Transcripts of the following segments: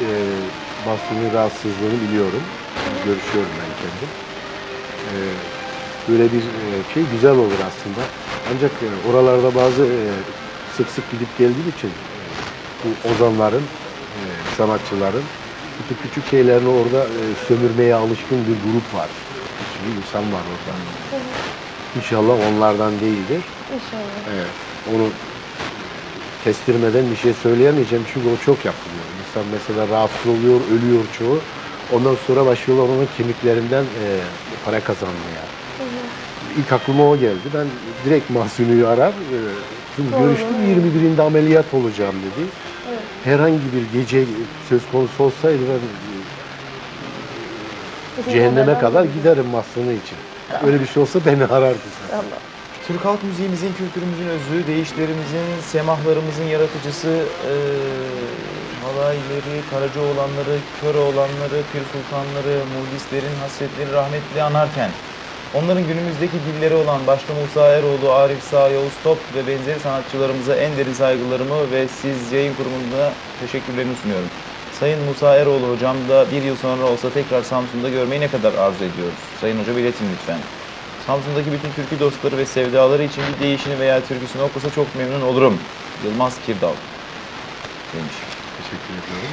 e, mahsuni rahatsızlığını biliyorum. Görüşüyorum ben kendim. E, böyle bir e, şey güzel olur aslında. Ancak e, oralarda bazı e, sık sık gidip geldiğim için e, bu ozanların, e, sanatçıların küçük küçük şeylerini orada e, sömürmeye alışkın bir grup var. Bir sürü insan var orada. İnşallah onlardan değildir. İnşallah. Evet. Onu kestirmeden bir şey söyleyemeyeceğim çünkü o çok yapılıyor. İnsan mesela rahatsız oluyor, ölüyor çoğu. Ondan sonra başlıyorlar onun kemiklerinden e, para kazanmaya. İlk aklıma o geldi. Ben direkt Mahsuni'yi arar. E, şimdi Doğru, görüştüm doğru. 21'inde ameliyat olacağım dedi. Evet. Herhangi bir gece söz konusu olsaydı ben e, cehenneme kadar giderim Mahsuni için. Öyle bir şey olsa beni arardı. Allah. Türk halk müziğimizin, kültürümüzün özü, deyişlerimizin, semahlarımızın yaratıcısı, eee halayları, Karacaoğlanları, Köroğlanları, Pir Sultanları, muhdislerin hasretleri rahmetli anarken onların günümüzdeki dilleri olan başta Musa Eroğlu, Arif Sağ, Yavuz Top ve benzeri sanatçılarımıza en derin saygılarımı ve siz yayın kurumunda teşekkürlerimi sunuyorum. Sayın Musa Eroğlu hocam da bir yıl sonra olsa tekrar Samsun'da görmeyi ne kadar arzu ediyoruz. Sayın hocam iletin lütfen. Samsun'daki bütün türkü dostları ve sevdaları için bir değişini veya türküsünü okusa çok memnun olurum. Yılmaz Kirdal demiş. Teşekkür ediyorum.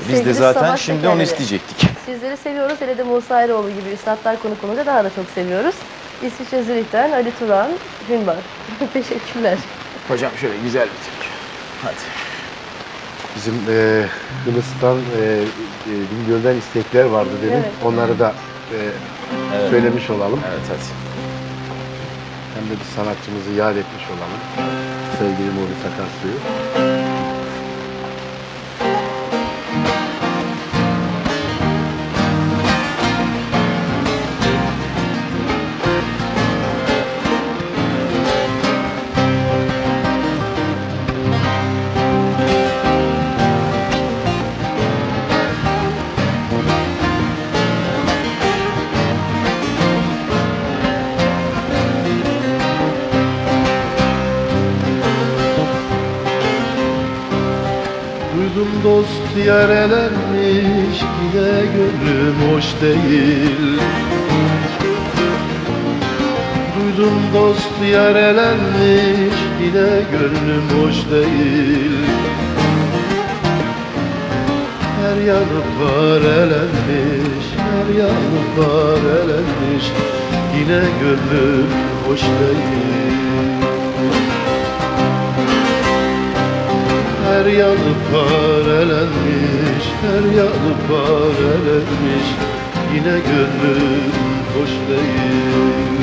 Biz de Sevgili zaten Savaş şimdi onu isteyecektik. Sizleri seviyoruz. Hele de Musa Eroğlu gibi üstadlar konuk olunca daha da çok seviyoruz. İsviçre Zürih'ten Ali Turan Hünbar. Teşekkürler. Hocam şöyle güzel bir türkü. Hadi. Bizim e, Yunus'tan e, e, Bingöl'den istekler vardı dedim. Evet. Onları da e, Evet. söylemiş olalım. Evet hadi. Bir sanatçımızı yad etmiş olalım. Sevgili Muğlis Akarsu'yu. Dost yarelenmiş Yine gönlüm hoş değil. Duydum dost yarelenmiş Yine gönlüm hoş değil. Her yanı parelenmiş Her yanı parelenmiş Yine gönlüm hoş değil Her yanı parelenmiş, her yanı parelenmiş Yine gönlüm hoş değil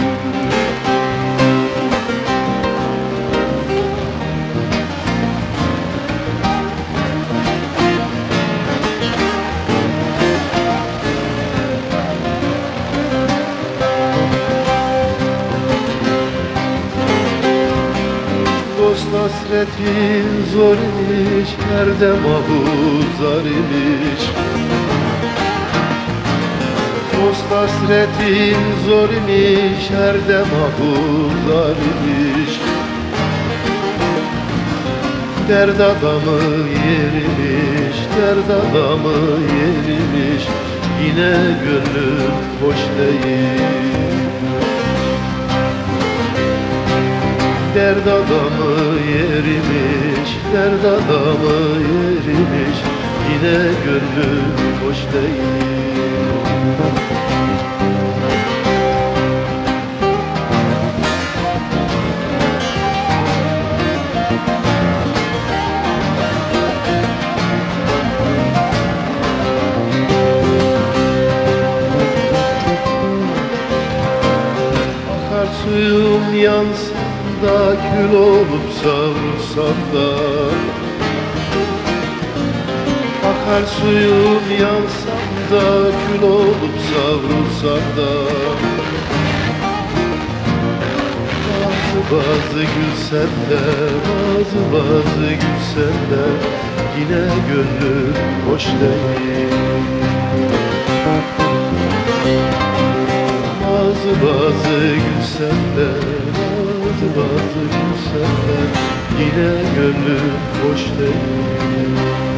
hasretin zor imiş, her de mahuzar imiş? Dost hasretin zor imiş, her de mahuzar imiş? Derd adamı yerimiş, derd adamı yerimiş. Yine gönlüm hoş değil Derd adamı yerimiş, derd adamı yerimiş. Yine gönlüm hoş değil. Suyum yansın da kül olup savrulsam da. Akar suyum yansam da kül olup savrulsam da. Bazı bazı gülsem de bazı bazı gülsem de Yine gönlüm hoş değil. Bazı bazı gülsem de Bazı de Yine gönlüm hoş değil